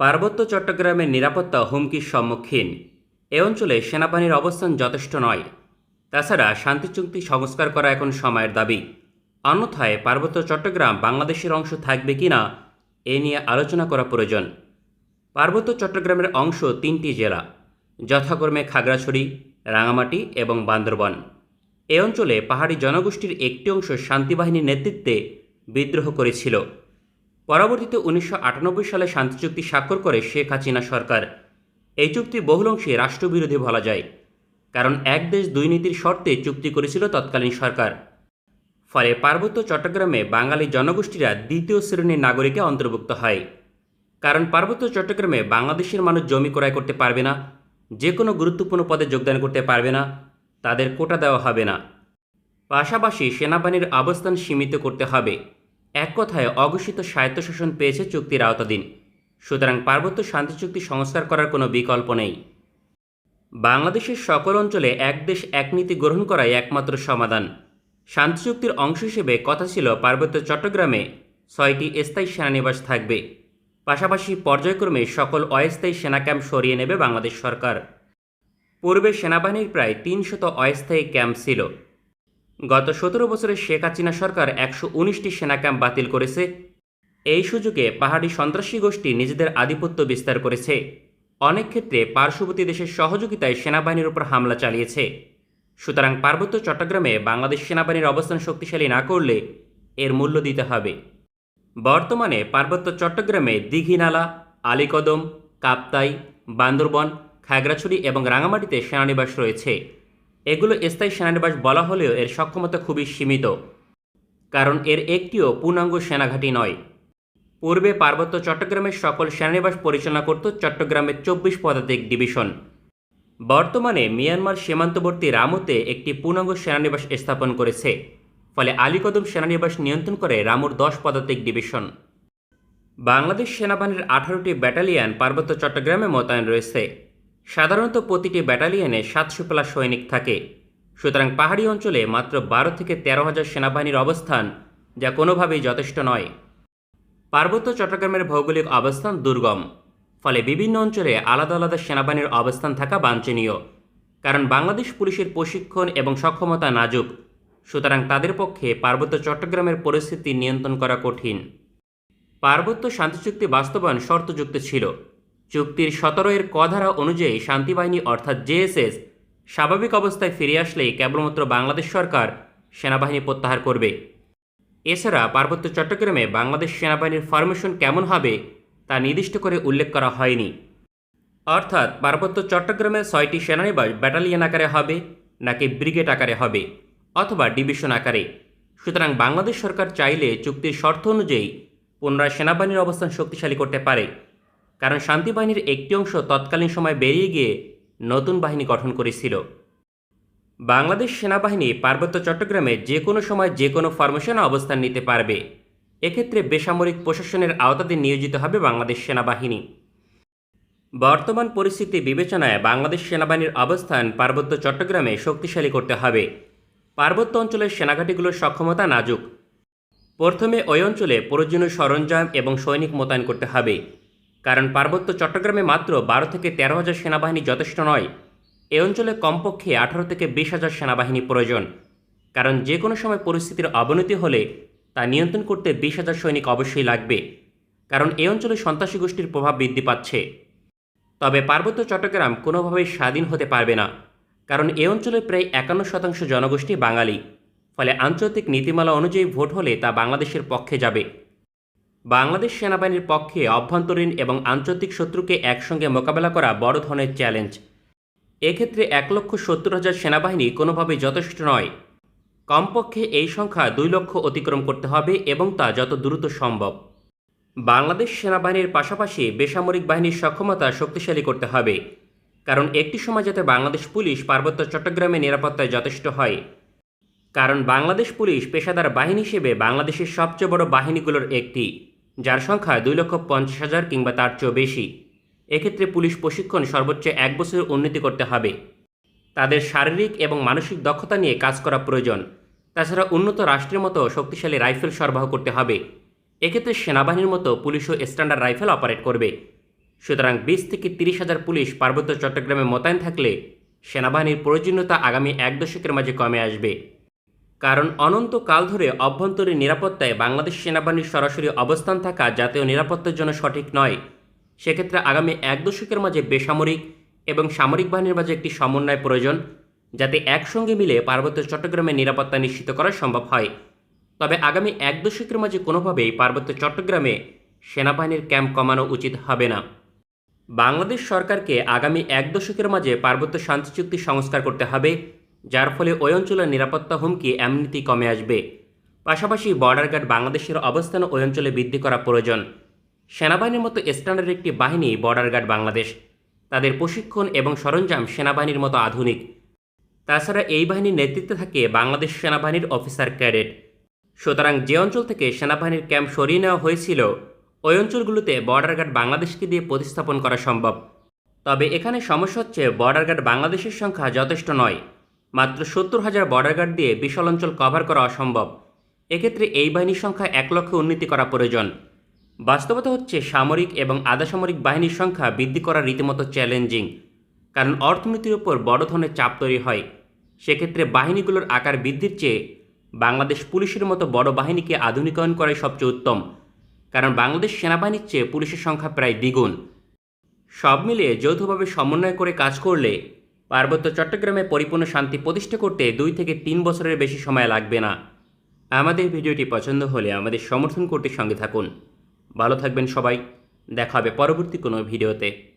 পার্বত্য চট্টগ্রামের নিরাপত্তা হুমকির সম্মুখীন। এ অঞ্চলে সেনাবাহিনীর অবস্থান যথেষ্ট নয়। তাছাড়া শান্তি চুক্তি সংস্কার করা এখন সময়ের দাবি। অন্যথায় পার্বত্য চট্টগ্রাম বাংলাদেশের অংশ থাকবে কি না এ নিয়ে আলোচনা করা প্রয়োজন। পার্বত্য চট্টগ্রামের অংশ তিনটি জেলা, যথাক্রমে খাগড়াছড়ি, রাঙামাটি এবং বান্দরবন। এ অঞ্চলে পাহাড়ি জনগোষ্ঠীর একটি অংশ শান্তিবাহিনীর নেতৃত্বে বিদ্রোহ করেছিল। পরবর্তীতে উনিশশো আটানব্বই সালে শান্তি চুক্তি স্বাক্ষর করে শেখ হাসিনা সরকার। এই চুক্তি বহুল অংশে রাষ্ট্রবিরোধী বলা যায়, কারণ এক দেশ দুই নীতির শর্তে চুক্তি করেছিল তৎকালীন সরকার। ফলে পার্বত্য চট্টগ্রামে বাঙালি জনগোষ্ঠীরা দ্বিতীয় শ্রেণির নাগরিকে অন্তর্ভুক্ত হয়। কারণ পার্বত্য চট্টগ্রামে বাংলাদেশের মানুষ জমি ক্রয় করতে পারবে না যে কোনো গুরুত্বপূর্ণ পদে যোগদান করতে পারবে না, তাদের কোটা দেওয়া হবে না। পাশাপাশি সেনাবাহিনীর অবস্থান সীমিত করতে হবে। এক কথায় অঘোষিত স্বায়ত্তশাসন পেয়েছে চুক্তির আওতাধীন। সুতরাং পার্বত্য শান্তি চুক্তি সংস্কার করার কোনো বিকল্প নেই। বাংলাদেশের সকল অঞ্চলে এক দেশ এক নীতি গ্রহণ করাই একমাত্র সমাধান। শান্তি চুক্তির অংশ হিসেবে কথা ছিল পার্বত্য চট্টগ্রামে ছয়টি স্থায়ী সেনানিবাস থাকবে। পাশাপাশি পর্যায়ক্রমে সকল অস্থায়ী সেনা ক্যাম্প সরিয়ে নেবে বাংলাদেশ সরকার। পূর্বে সেনাবাহিনীর প্রায় তিনশত অস্থায়ী ক্যাম্প ছিল। গত সতেরো বছরে শেখ হাসিনা সরকার একশো উনিশটি সেনা ক্যাম্প বাতিল করেছে। এই সুযোগে পাহাড়ি সন্ত্রাসী গোষ্ঠী নিজেদের আধিপত্য বিস্তার করেছে। অনেক ক্ষেত্রে পার্শ্ববর্তী দেশের সহযোগিতায় সেনাবাহিনীর উপর হামলা চালিয়েছে। সুতরাং পার্বত্য চট্টগ্রামে বাংলাদেশ সেনাবাহিনীর অবস্থান শক্তিশালী না করলে এর মূল্য দিতে হবে। বর্তমানে পার্বত্য চট্টগ্রামে দীঘিনালা আলীকদম, কাপ্তাই, বান্দরবন, খাগড়াছড়ি এবং রাঙামাটিতে সেনানিবাস রয়েছে। এগুলো স্থায়ী সেনানিবাস বলা হলেও এর সক্ষমতা খুবই সীমিত, কারণ এর একটিও পূর্ণাঙ্গ সেনাঘাঁটি নয়। পূর্বে পার্বত্য চট্টগ্রামের সকল সেনানিবাস পরিচালনা করত চট্টগ্রামের চব্বিশ পদাতিক ডিভিশন। বর্তমানে মিয়ানমার সীমান্তবর্তী রামুতে একটি পূর্ণাঙ্গ সেনানিবাস স্থাপন করেছে, ফলে আলীকদম সেনানিবাস নিয়ন্ত্রণ করে রামুর দশ পদাতিক ডিভিশন। বাংলাদেশ সেনাবাহিনীর আঠারোটি ব্যাটালিয়ন পার্বত্য চট্টগ্রামে মোতায়েন রয়েছে। সাধারণত প্রতিটি ব্যাটালিয়নে সাতশো প্লাস সৈনিক থাকে। সুতরাং পাহাড়ি অঞ্চলে মাত্র বারো থেকে তেরো হাজার সেনাবাহিনীর অবস্থান যা কোনোভাবেই যথেষ্ট নয়। পার্বত্য চট্টগ্রামের ভৌগোলিক অবস্থান দুর্গম, ফলে বিভিন্ন অঞ্চলে আলাদা আলাদা সেনাবাহিনীর অবস্থান থাকা বাঞ্ছনীয়, কারণ বাংলাদেশ পুলিশের প্রশিক্ষণ এবং সক্ষমতা নাজুক। সুতরাং তাদের পক্ষে পার্বত্য চট্টগ্রামের পরিস্থিতি নিয়ন্ত্রণ করা কঠিন। পার্বত্য শান্তি চুক্তি বাস্তবায়ন শর্তযুক্ত ছিল। চুক্তির সতেরো এর কধারা অনুযায়ী শান্তিবাহিনী অর্থাৎ জেএসএস স্বাভাবিক অবস্থায় ফিরে আসলেই কেবলমাত্র বাংলাদেশ সরকার সেনাবাহিনী প্রত্যাহার করবে। এছাড়া পার্বত্য চট্টগ্রামে বাংলাদেশ সেনাবাহিনীর ফরমেশন কেমন হবে তা নির্দিষ্ট করে উল্লেখ করা হয়নি। অর্থাৎ পার্বত্য চট্টগ্রামে ছয়টি সেনানিবাস ব্যাটালিয়ন আকারে হবে নাকি ব্রিগেড আকারে হবে অথবা ডিভিশন আকারে। সুতরাং বাংলাদেশ সরকার চাইলে চুক্তির শর্ত অনুযায়ী পুনরায় সেনাবাহিনীর অবস্থান শক্তিশালী করতে পারে। কারণ শান্তি বাহিনীর একটি অংশ তৎকালীন সময় বেরিয়ে গিয়ে নতুন বাহিনী গঠন করেছিল। বাংলাদেশ সেনাবাহিনী পার্বত্য চট্টগ্রামে যে কোনো সময় যে কোনো ফরমেশনে অবস্থান নিতে পারবে। এক্ষেত্রে বেসামরিক প্রশাসনের আওতাতে নিয়োজিত হবে বাংলাদেশ সেনাবাহিনী। বর্তমান পরিস্থিতি বিবেচনায় বাংলাদেশ সেনাবাহিনীর অবস্থান পার্বত্য চট্টগ্রামে শক্তিশালী করতে হবে। পার্বত্য অঞ্চলের সেনাঘাটিগুলোর সক্ষমতা নাজুক। প্রথমে ওই অঞ্চলে প্রয়োজনীয় সরঞ্জাম এবং সৈনিক মোতায়েন করতে হবে। কারণ পার্বত্য চট্টগ্রামে মাত্র বারো থেকে তেরো হাজার সেনাবাহিনী যথেষ্ট নয়। এ অঞ্চলে কমপক্ষে আঠারো থেকে বিশ হাজার সেনাবাহিনী প্রয়োজন। কারণ যে কোনো সময় পরিস্থিতির অবনতি হলে তা নিয়ন্ত্রণ করতে বিশ হাজার সৈনিক অবশ্যই লাগবে। কারণ এ অঞ্চলে সন্ত্রাসী গোষ্ঠীর প্রভাব বৃদ্ধি পাচ্ছে। তবে পার্বত্য চট্টগ্রাম কোনোভাবেই স্বাধীন হতে পারবে না। কারণ এ অঞ্চলের প্রায় একান্ন শতাংশ জনগোষ্ঠী বাঙালি। ফলে আন্তর্জাতিক নীতিমালা অনুযায়ী ভোট হলে তা বাংলাদেশের পক্ষে যাবে। বাংলাদেশ সেনাবাহিনীর পক্ষে অভ্যন্তরীণ এবং আন্তর্জাতিক শত্রুকে একসঙ্গে মোকাবেলা করা বড় ধরনের চ্যালেঞ্জ। এক্ষেত্রে এক লক্ষ সত্তর হাজার সেনাবাহিনী কোনোভাবেই যথেষ্ট নয়। কমপক্ষে এই সংখ্যা দুই লক্ষ অতিক্রম করতে হবে এবং তা যত দ্রুত সম্ভব। বাংলাদেশ সেনাবাহিনীর পাশাপাশি বেসামরিক বাহিনীর সক্ষমতা শক্তিশালী করতে হবে, কারণ একটি সময় যাতে বাংলাদেশ পুলিশ পার্বত্য চট্টগ্রামে নিরাপত্তায় যথেষ্ট হয়। কারণ বাংলাদেশ পুলিশ পেশাদার বাহিনী হিসেবে বাংলাদেশের সবচেয়ে বড় বাহিনীগুলোর একটি। যার সংখ্যা দুই লক্ষ পঞ্চাশ হাজার কিংবা তার চেয়েও বেশি। এক্ষেত্রে পুলিশ প্রশিক্ষণ সর্বোচ্চ এক বছরের উন্নতি করতে হবে। তাদের শারীরিক এবং মানসিক দক্ষতা নিয়ে কাজ করা প্রয়োজন। তাছাড়া উন্নত রাষ্ট্রের মতো শক্তিশালী রাইফেল সরবরাহ করতে হবে। এক্ষেত্রে সেনাবাহিনীর মতো পুলিশও স্ট্যান্ডার্ড রাইফেল অপারেট করবে। সুতরাং বিশ থেকে তিরিশ হাজার পুলিশ পার্বত্য চট্টগ্রামে মোতায়েন থাকলে সেনাবাহিনীর প্রয়োজনীয়তা আগামী এক দশকের মাঝে কমে আসবে। কারণ অনন্তকাল ধরে অভ্যন্তরীণ নিরাপত্তায় বাংলাদেশ সেনাবাহিনীর সরাসরি অবস্থান থাকা জাতীয় নিরাপত্তার জন্য সঠিক নয়। সেক্ষেত্রে আগামী এক দশকের মাঝে বেসামরিক এবং সামরিক বাহিনীর মাঝে একটি সমন্বয় প্রয়োজন, যাতে একসঙ্গে মিলে পার্বত্য চট্টগ্রামের নিরাপত্তা নিশ্চিত করা সম্ভব হয়। তবে আগামী এক দশকের মাঝে কোনোভাবেই পার্বত্য চট্টগ্রামে সেনাবাহিনীর ক্যাম্প কমানো উচিত হবে না। বাংলাদেশ সরকারকে আগামী এক দশকের মাঝে পার্বত্য শান্তি চুক্তি সংস্কার করতে হবে যার ফলে ওই অঞ্চলের নিরাপত্তা হুমকি এমনিতেই কমে আসবে। পাশাপাশি বর্ডার গার্ড বাংলাদেশের অবস্থান ওই অঞ্চলে বৃদ্ধি করা প্রয়োজন। সেনাবাহিনীর মতো স্ট্যান্ডার্ড একটি বাহিনী বর্ডার গার্ড বাংলাদেশ। তাদের প্রশিক্ষণ এবং সরঞ্জাম সেনাবাহিনীর মতো আধুনিক। তাছাড়া এই বাহিনীর নেতৃত্বে থাকে বাংলাদেশ সেনাবাহিনীর অফিসার ক্যাডেট সুতরাং যে অঞ্চল থেকে সেনাবাহিনীর ক্যাম্প সরিয়ে নেওয়া হয়েছিল, ওই অঞ্চলগুলোতে বর্ডার গার্ড বাংলাদেশকে দিয়ে প্রতিস্থাপন করা সম্ভব। তবে এখানে সমস্যা হচ্ছে বর্ডার গার্ড বাংলাদেশের সংখ্যা যথেষ্ট নয়। মাত্র সত্তর হাজার বর্ডার গার্ড দিয়ে বিশাল অঞ্চল কভার করা অসম্ভব। এক্ষেত্রে এই বাহিনীর সংখ্যা এক লক্ষে উন্নতি করা প্রয়োজন। বাস্তবতা হচ্ছে সামরিক এবং আধা সামরিক বাহিনীর সংখ্যা বৃদ্ধি করা রীতিমতো চ্যালেঞ্জিং কারণ অর্থনীতির উপর বড় ধরনের চাপ তৈরি হয়। সেক্ষেত্রে বাহিনীগুলোর আকার বৃদ্ধির চেয়ে বাংলাদেশ পুলিশের মতো বড় বাহিনীকে আধুনিকায়ন করাই সবচেয়ে উত্তম, কারণ বাংলাদেশ সেনাবাহিনীর চেয়ে পুলিশের সংখ্যা প্রায় দ্বিগুণ। সব মিলিয়ে যৌথভাবে সমন্বয় করে কাজ করলে পার্বত্য চট্টগ্রামে পরিপূর্ণ শান্তি প্রতিষ্ঠা করতে দুই থেকে তিন বছরের বেশি সময় লাগবে না। আমাদের ভিডিওটি পছন্দ হলে আমাদের সমর্থন করতে সঙ্গে থাকুন। ভালো থাকবেন সবাই। দেখা হবে পরবর্তী কোনো ভিডিওতে।